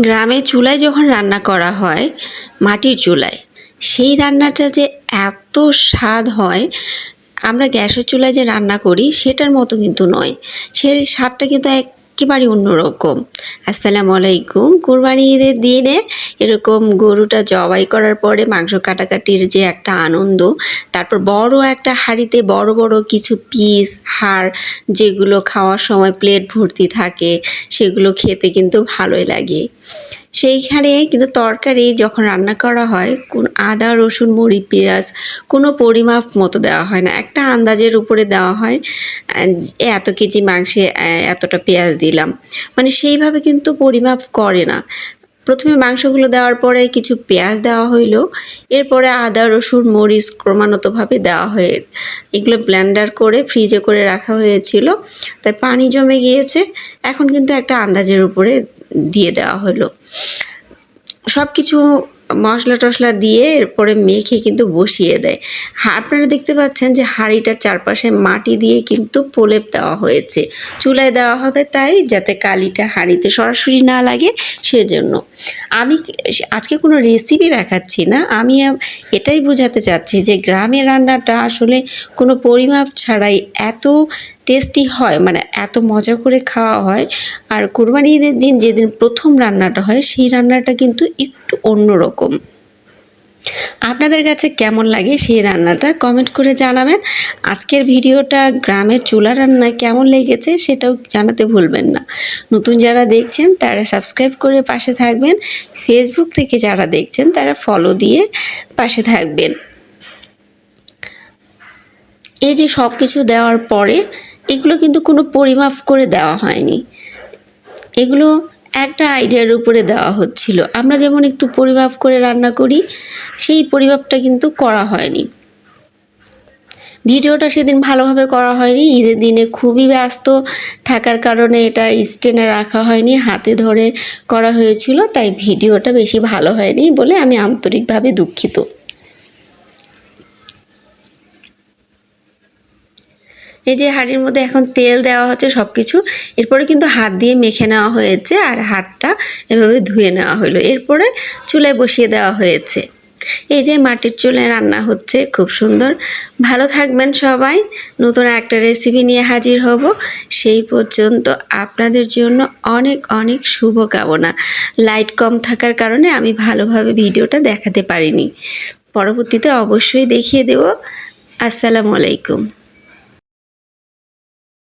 গ্রামে চুলায় যখন রান্না করা হয়, মাটির চুলায়, সেই রান্নাটা যে এত স্বাদ হয়, আমরা গ্যাসের চুলায় যে রান্না করি, সেটার মতো কিন্তু নয়। সেই স্বাদটা কিন্তু একেবারে অন্যরকম। আসসালামু আলাইকুম। কুরবানি ঈদের দিনে এরকম গরুটা জবাই করার পরে মাংস কাটাকাটির যে একটা আনন্দ, তারপর বড় একটা হাঁড়িতে বড় বড় কিছু পিস হাড় যেগুলো খাওয়ার সময় প্লেট ভর্তি থাকে, সেগুলো খেতে কিন্তু ভালোই লাগে। সেইখানে কিন্তু তরকারি যখন রান্না করা হয়, কোন আদা, রসুন মুড়ি পেঁয়াজ, কোনো পরিমাপ মতো দেওয়া হয় না। একটা আন্দাজের উপরে দেওয়া হয় এত কেজি মাংসে এতটা পেঁয়াজ দিলাম। মানে সেইভাবে কিন্তু পরিমাপ করে না। প্রথমে মাংসগুলো দেওয়ার পরে কিছু পেঁয়াজ দেওয়া হইল, এরপরে আদা, রসুন, মরিচ ক্রমাগতভাবে দেওয়া হয়ে, এগুলো ব্লেন্ডার করে ফ্রিজে করে রাখা হয়েছিল। তাই পানি জমে গিয়েছে। এখন কিন্তু একটা আন্দাজের উপরে দিয়ে দেওয়া হলো। সব কিছু মশলা টশলা দিয়ে এরপরে মেখে কিন্তু বসিয়ে দেয়। আপনারা দেখতে পাচ্ছেন যে হাঁড়িটার চারপাশে মাটি দিয়ে কিন্তু প্রলেপ দেওয়া হয়েছে। চুলায় দেওয়া হবে তাই যাতে কালিটা হাঁড়িতে সরাসরি না লাগে সেজন্য। আমি আজকে কোনো রেসিপি দেখাচ্ছি না। আমি এটাই বোঝাতে চাচ্ছি যে গ্রামের রান্নাটা আসলে কোনো পরিমাপ ছাড়াই এত টেস্টি হয় মানে এত মজা করে খাওয়া হয়। আর কোরবানি ঈদের দিন যেদিন প্রথম রান্নাটা হয়, সেই রান্নাটা কিন্তু একটু অন্যরকম। আপনাদের কাছে কেমন লাগে সেই রান্নাটা কমেন্ট করে জানাবেন। আজকের ভিডিওটা গ্রামের চুলা রান্নায় কেমন লেগেছে সেটাও জানাতে ভুলবেন না। নতুন যারা দেখছেন, তারা সাবস্ক্রাইব করে পাশে থাকবেন। ফেসবুক থেকে যারা দেখছেন, তারা ফলো দিয়ে পাশে থাকবেন। এই যে সব কিছু দেওয়ার পরে এগুলো কিন্তু কোনো পরিমাপ করে দেওয়া হয়নি। এগুলো একটা আইডিয়ার উপরে দেওয়া হচ্ছিল। আমরা যেমন একটু পরিমাপ করে রান্না করি, সেই পরিমাপটা কিন্তু করা হয়নি। ভিডিওটা সেদিন ভালোভাবে করা হয়নি। ঈদের দিনে খুবই ব্যস্ত, থাকার কারণে এটা স্ট্যান্ডে রাখা হয়নি, হাতে ধরে করা হয়েছিল, তাই ভিডিওটা বেশি ভালো হয়নি বলে আমি আন্তরিকভাবে দুঃখিত। এই যে হাঁড়ির মধ্যে এখন তেল দেওয়া হচ্ছে সব কিছু এরপরে কিন্তু হাত দিয়ে মেখে নেওয়া হয়েছে আর হাতটা এভাবে ধুয়ে নেওয়া হলো। এরপরে চুলায় বসিয়ে দেওয়া হয়েছে। এই যে মাটির চুলে রান্না হচ্ছে, খুব সুন্দর। ভালো থাকবেন সবাই। নতুন একটা রেসিপি নিয়ে হাজির হব। সেই পর্যন্ত আপনাদের জন্য অনেক অনেক শুভকামনা। লাইট কম থাকার কারণে আমি ভালোভাবে ভিডিওটা দেখাতে পারিনি। পরবর্তীতে অবশ্যই দেখিয়ে দেব। আসসালামু আলাইকুম।